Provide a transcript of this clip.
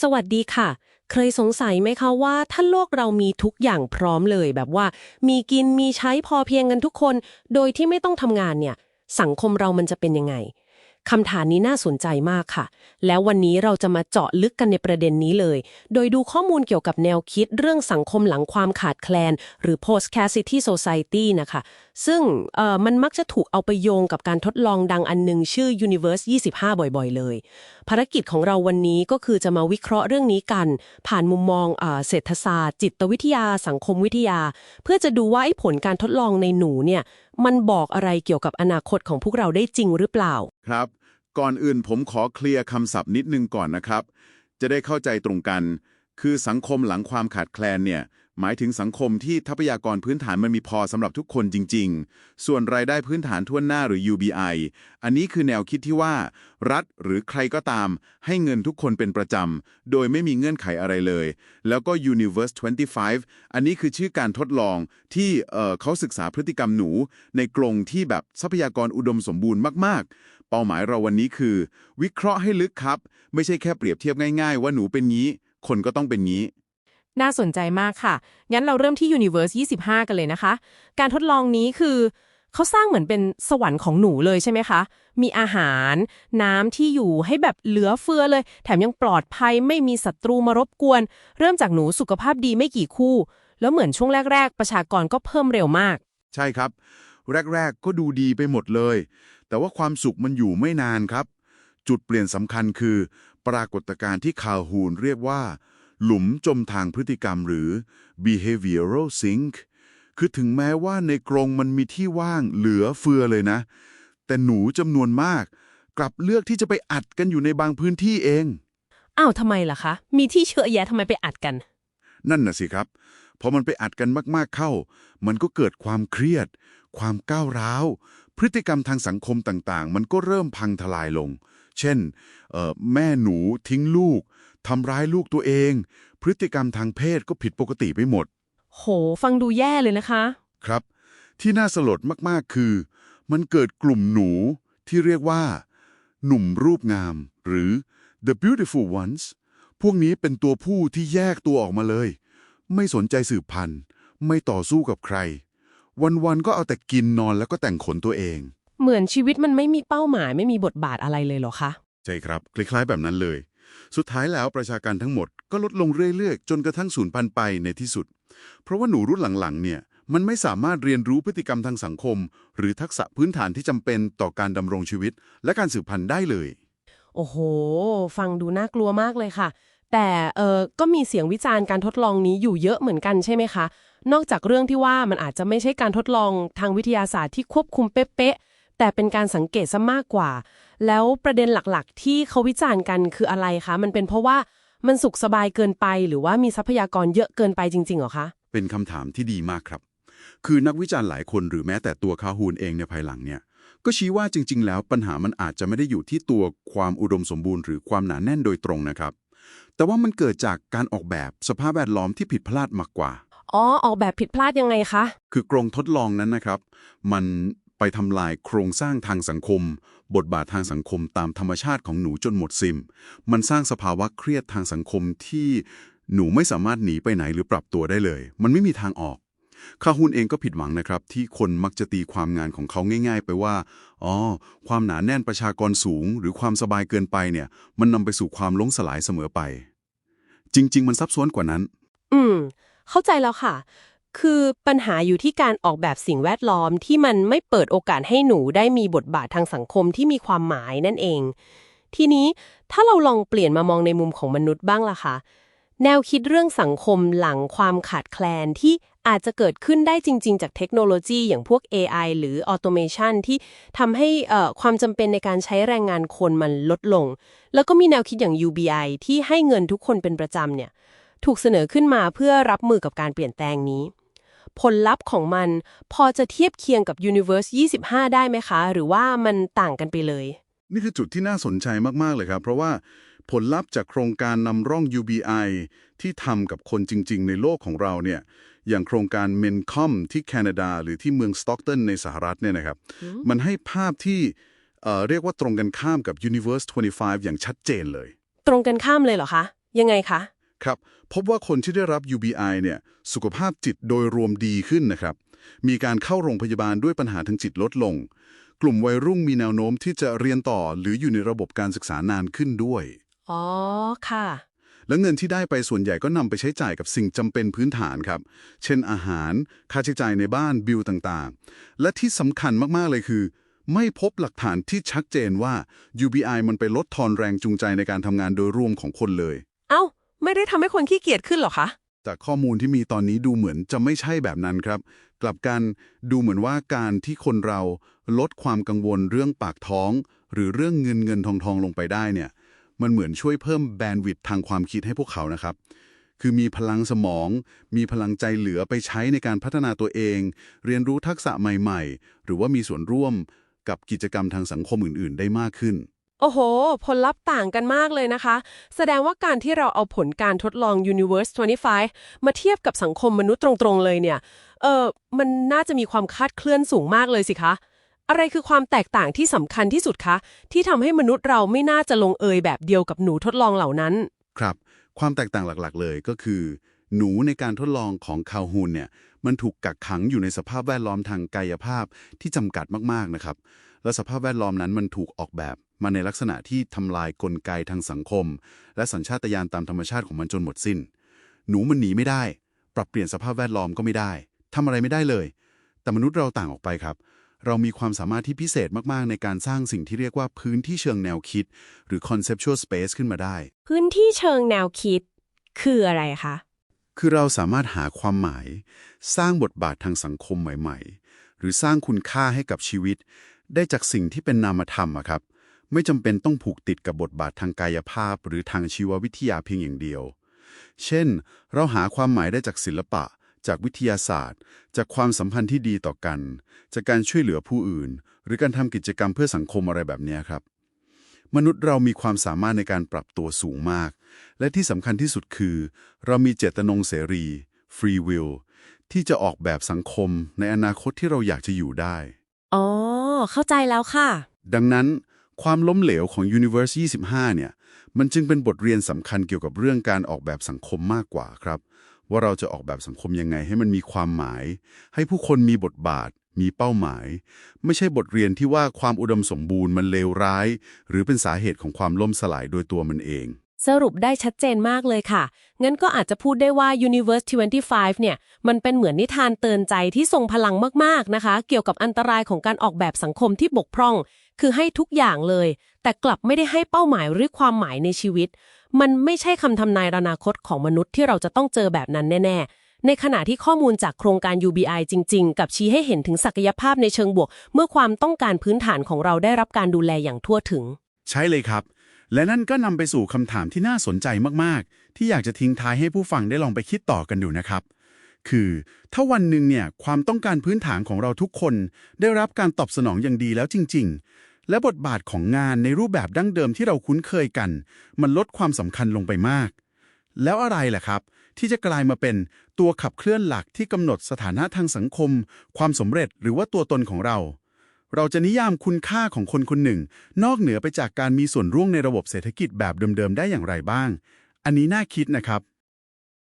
สวัสดีค่ะ เคยสงสัยไหมคะว่าถ้าโลกเรามีทุกอย่างพร้อมเลยแบบว่า มีกินมีใช้พอเพียงกันทุกคน โดยที่ไม่ต้องทำงานเนี่ย สังคมเรามันจะเป็นยังไง คำถามนี้น่าสนใจมากค่ะ แล้ววันนี้เราจะมาเจาะลึกกันในประเด็นนี้เลย โดยดูข้อมูลเกี่ยวกับแนวคิดเรื่องสังคมหลังความขาดแคลน หรือ post scarcity society นะคะ ซึ่งเอ่อมันมักจะถูกเอาไปโยงกับการทดลองดังอันหนึงชื่อ Universe 25 บ่อยๆ เลย ภารกิจของเราวันนี้ก็คือจะมาวิเคราะห์เรื่องนี้กัน ผ่านมุมมองเออเศรษฐศาสตร์ จิตวิทยา สังคมวิทยา เพื่อจะดูว่าไอ้ผลการทดลองในหนูเนี่ย มันบอกอะไรเกี่ยวกับอนาคตของพวกเราได้จริงหรือเปล่า ครับ ก่อนอื่นผมขอเคลียร์คำศัพท์นิดนึงก่อนนะครับ จะได้เข้าใจตรงกัน คือสังคมหลังความขาดแคลนเนี่ย หมายถึงสังคมที่ทรัพยากรพื้นฐานมันมีพอสำหรับทุกคนจริง ๆ ส่วนรายได้พื้นฐานทั่วหน้าหรือ UBI อันนี้คือแนวคิดที่ว่า รัฐหรือใครก็ตาม ให้เงินทุกคนเป็นประจำ โดยไม่มีเงื่อนไขอะไรเลย แล้วก็ Universe 25 อันนี้คือชื่อการทดลองที่เเขาศึกษาพฤติกรรมหนู ในกรงที่แบบทรัพยากรอุดมสมบูรณ์มาก ๆ เป้าหมายเราวันนี้คือ วิเคราะห์ให้ลึกครับ ไม่ใช่แค่เปรียบเทียบง่าย ๆ ว่าหนูเป็นงี้ คนก็ต้องเป็นงี้ น่าสนใจมากค่ะ งั้นเราเริ่มที่ Universe 25 กันเลยนะคะ การทดลองนี้คือ เขาสร้างเหมือนเป็นสวรรค์ของหนูเลยใช่ไหมคะ มีอาหาร น้ำที่อยู่ให้แบบเหลือเฟือเลย แถมยังปลอดภัยไม่มีศัตรูมารบกวน เริ่มจากหนูสุขภาพดีไม่กี่คู่ แล้วเหมือนช่วงแรก ๆ ประชากรก็เพิ่มเร็วมาก ใช่ครับ แรก ๆ ก็ดูดีไปหมดเลย แต่ว่าความสุขมันอยู่ไม่นานครับ จุดเปลี่ยนสำคัญคือ ปรากฏการณ์ที่คาลฮูนเรียกว่า หลุมจมทางพฤติกรรมหรือ behavioral sink คือถึงแม้ว่าในกรงมันมีที่ว่างเหลือเฟือเลยนะ แต่หนูจำนวนมาก กลับเลือกที่จะไปอัดกันอยู่ในบางพื้นที่เอง อ้าวทำไมล่ะคะ มีที่เชอะแยะทำไมไปอัดกัน นั่นน่ะสิครับพอมันไปอัดกันมากๆเข้า มันก็เกิดความเครียด ความก้าวร้าว พฤติกรรมทางสังคมต่างๆ มันก็เริ่มพังทลายลง เช่นเอ่อแม่หนูทิ้งลูก ทำร้ายลูกตัวเอง พฤติกรรมทางเพศก็ผิดปกติไปหมด โห ฟังดูแย่เลยนะคะ ครับ ที่น่าสลดมากๆคือ มันเกิดกลุ่มหนูที่เรียกว่า หนุ่มรูปงาม หรือ the beautiful ones พวกนี้เป็นตัวผู้ที่แยกตัวออกมาเลย ไม่สนใจสืบพันธุ์ ไม่ต่อสู้กับใคร วันๆก็เอาแต่กินนอนแล้วก็แต่งขนตัวเอง เหมือนชีวิตมันไม่มีเป้าหมายไม่มีบทบาทอะไรเลยเหรอคะ ใช่ครับ คล้ายๆแบบนั้นเลย สุดท้ายแล้วประชากรทั้งหมดก็ลดลงเรื่อยๆ จนกระทั่งสูญพันธุ์ไปในที่สุด เพราะว่าหนูรุ่นหลังๆ เนี่ยมันไม่สามารถเรียนรู้พฤติกรรมทางสังคม หรือทักษะพื้นฐานที่จำเป็นต่อการดำรงชีวิต และการสืบพันธุ์ได้เลย โอ้โห ฟังดูน่ากลัวมากเลยค่ะ แต่เออก็มีเสียงวิจารณ์การทดลองนี้อยู่เยอะเหมือนกันใช่ไหมคะ นอกจากเรื่องที่ว่ามันอาจจะไม่ใช่การทดลองทางวิทยาศาสตร์ที่ควบคุมเป๊ะๆ แต่เป็นการสังเกตซะมากกว่า แล้วประเด็นหลักๆ ที่เขาวิจารณ์กันคืออะไรคะ มันเป็นเพราะว่ามันสุขสบายเกินไป หรือว่ามีทรัพยากรเยอะเกินไปจริงๆเหรอคะ เป็นคำถามที่ดีมากครับ คือนักวิจารณ์หลายคนหรือแม้แต่ตัวคาฮูนเองในภายหลังเนี่ย ก็ชี้ว่าจริง ๆ แล้วปัญหามันอาจจะไม่ได้อยู่ที่ตัวความอุดมสมบูรณ์หรือความหนาแน่นโดยตรงนะครับ แต่ว่ามันเกิดจากการออกแบบสภาพแวดล้อมที่ผิดพลาดมากกว่าอ๋อ ออกแบบผิดพลาดยังไงคะ คือกรงทดลองนั้นนะครับ มัน ไปทำลายโครงสร้างทางสังคม บทบาททางสังคมตามธรรมชาติของหนูจนหมดซิม มันสร้างสภาวะเครียดทางสังคมที่หนูไม่สามารถหนีไปไหนหรือปรับตัวได้เลย มันไม่มีทางออกคาฮุนเองก็ผิดหวังนะครับ ที่คนมักจะตีความงานของเขาง่าย ๆ ไปว่า อ๋อ ความหนาแน่นประชากรสูง หรือความสบายเกินไปเนี่ย มันนำไปสู่ความล้มสลายเสมอไป จริง ๆ มันซับซ้อนกว่านั้น อืม เข้าใจแล้วค่ะ คือปัญหาอยู่ที่การออกแบบสิ่งแวดล้อมที่มันไม่เปิดโอกาสให้หนูได้มีบทบาททางสังคมที่มีความหมายนั่นเอง ทีนี้ถ้าเราลองเปลี่ยนมามองในมุมของมนุษย์บ้างล่ะคะแนวคิดเรื่องสังคมหลังความขาดแคลนที่อาจจะเกิดขึ้นได้จริง ๆ จากเทคโนโลยีอย่างพวก AI หรือ Automation ที่ทำให้ความจำเป็นในการใช้แรงงานคนมันลดลง แล้วก็มีแนวคิดอย่าง UBI ที่ให้เงินทุกคนเป็นประจำเนี่ย ถูกเสนอขึ้นมาเพื่อรับมือกับการเปลี่ยนแปลงนี้ ผลลัพธ์ของมัน พอจะเทียบเคียงกับ Universe 25 ได้ไหมคะ หรือว่ามันต่างกันไปเลย นี่คือจุดที่น่าสนใจมาก ๆ เลยครับ เพราะว่าผลลัพธ์จากโครงการนำร่อง UBI ที่ทำกับคนจริง ๆ ในโลกของเราเนี่ยอย่างโครงการ MENCOM ที่แคนาดา หรือที่เมืองสต็อกตันในสหรัฐเนี่ยนะครับ มันให้ภาพที่เอ่อเรียกว่าตรงกันข้ามกับ Universe 25 อย่างชัดเจนเลย ตรงกันข้ามเลยเหรอคะ ยังไงคะ ครับพบว่าคนที่ได้รับ UBI เนี่ยสุขภาพจิตโดยรวมดีขึ้นนะครับ มีการเข้าโรงพยาบาลด้วยปัญหาทางจิตลดลง กลุ่มวัยรุ่นมีแนวโน้มที่จะเรียนต่อหรืออยู่ในระบบการศึกษานานขึ้นด้วย อ๋อ ค่ะ และเงินที่ได้ไปส่วนใหญ่ก็นำไปใช้จ่ายกับสิ่งจำเป็นพื้นฐานครับ เช่นอาหาร ค่าใช้จ่ายในบ้านบิลต่างๆ และที่สำคัญมากๆเลยคือ ไม่พบหลักฐานที่ชัดเจนว่า UBI มันไปลดทอนแรงจูงใจในการทำงานโดยรวมของคนเลย เอ้า ไม่ได้ทำให้คนขี้เกียจขึ้นหรอคะ จากข้อมูลที่มีตอนนี้ดูเหมือนจะไม่ใช่แบบนั้นครับ กลับกันดูเหมือนว่าการที่คนเราลดความกังวลเรื่องปากท้อง หรือเรื่องเงินเงินทองทองลงไปได้เนี่ย มันเหมือนช่วยเพิ่มแบนด์วิดทางความคิดให้พวกเขานะครับ คือมีพลังสมอง มีพลังใจเหลือไปใช้ในการพัฒนาตัวเอง เรียนรู้ทักษะใหม่ ๆ หรือว่ามีส่วนร่วมกับกิจกรรมทางสังคมอื่น ๆ ได้มากขึ้น โอ้โห ผลลัพธ์ต่างกันมากเลยนะคะ แสดงว่าการที่เราเอาผลการทดลอง Universe 25 มาเทียบกับสังคมมนุษย์ตรงๆเลยเนี่ย เออมันน่าจะมีความคาดเคลื่อนสูงมากเลยสิคะ อะไรคือความแตกต่างที่สำคัญที่สุดคะ ที่ทำให้มนุษย์เราไม่น่าจะลงเอยแบบเดียวกับหนูทดลองเหล่านั้น ครับ ความแตกต่างหลักๆ เลยก็คือ หนูในการทดลองของคาวฮูนเนี่ย มันถูกกักขังอยู่ในสภาพแวดล้อมทางกายภาพที่จำกัดมากๆนะครับ และสภาพแวดล้อมนั้นมันถูกออกแบบมาในลักษณะที่ทำลายกลไกทางสังคม และสัญชาตญาณตามธรรมชาติของมันจนหมดสิ้น หนูมันหนีไม่ได้ ปรับเปลี่ยนสภาพแวดล้อมก็ไม่ได้ทำอะไรไม่ได้เลย แต่มนุษย์เราต่างออกไปครับ เรามีความสามารถที่พิเศษมาก ๆ ในการสร้างสิ่งที่เรียกว่าพื้นที่เชิงแนวคิด หรือ conceptual space ขึ้นมาได้ พื้นที่เชิงแนวคิด คืออะไรคะ คือเราสามารถหาความหมาย สร้างบทบาททางสังคมใหม่ ๆ หรือสร้างคุณค่าให้กับชีวิต ได้จากสิ่งที่เป็นนามธรรมอะครับ ไม่จำเป็นต้องผูกติดกับบทบาททางกายภาพ หรือทางชีววิทยาเพียงอย่างเดียว เช่น เราหาความหมายได้จากศิลปะ จากวิทยาศาสตร์ จากความสัมพันธ์ที่ดีต่อกัน จากการช่วยเหลือผู้อื่น หรือการทำกิจกรรมเพื่อสังคมอะไรแบบนี้ครับ มนุษย์เรามีความสามารถในการปรับตัวสูงมาก และที่สำคัญที่สุดคือ เรามีเจตนงเสรี free will ที่จะออกแบบสังคมในอนาคตที่เราอยากจะอยู่ได้ อ๋อ เข้าใจแล้วค่ะ ดังนั้นความล้มเหลวของ Universe 25 เนี่ย มันจึงเป็นบทเรียนสำคัญเกี่ยวกับเรื่องการออกแบบสังคมมากกว่าครับ ว่าเราจะออกแบบสังคมยังไงให้มันมีความหมาย ให้ผู้คนมีบทบาท มีเป้าหมาย ไม่ใช่บทเรียนที่ว่าความอุดมสมบูรณ์มันเลวร้าย หรือเป็นสาเหตุของความล่มสลายโดยตัวมันเอง สรุปได้ชัดเจนมากเลยค่ะ งั้นก็อาจจะพูดได้ว่า Universe 25 เนี่ย มันเป็นเหมือนนิทานเตือนใจที่ทรงพลังมากๆนะคะ เกี่ยวกับอันตรายของการออกแบบสังคมที่บกพร่อง คือให้ทุกอย่างเลย แต่กลับไม่ได้ให้เป้าหมายหรือความหมายในชีวิต มันไม่ใช่คำทำนายอนาคตของมนุษย์ที่เราจะต้องเจอแบบนั้นแน่ๆ ในขณะที่ข้อมูลจากโครงการ UBI จริง ๆ กับชี้ให้เห็นถึงศักยภาพในเชิงบวก เมื่อความต้องการพื้นฐานของเราได้รับการดูแลอย่างทั่วถึง ใช่เลยครับ และนั่นก็นำไปสู่คำถามที่น่าสนใจมากๆ ที่อยากจะทิ้งท้ายให้ผู้ฟังได้ลองไปคิดต่อกันดูนะครับ คือถ้าวันหนึ่งเนี่ยความต้องการพื้นฐานของเราทุกคน ได้รับการตอบสนองอย่างดีแล้วจริง ๆ และบทบาทของงานในรูปแบบดั้งเดิมที่เราคุ้นเคยกัน มันลดความสำคัญลงไปมาก แล้วอะไรล่ะครับ ที่จะกลายมาเป็นตัวขับเคลื่อนหลักที่กำหนดสถานะทางสังคม ความสำเร็จหรือว่าตัวตนของเรา เราจะนิยามคุณค่าของคนคนหนึ่ง นอกเหนือไปจากการมีส่วนร่วมในระบบเศรษฐกิจแบบเดิมๆ ได้อย่างไรบ้าง อันนี้น่าคิดนะครับ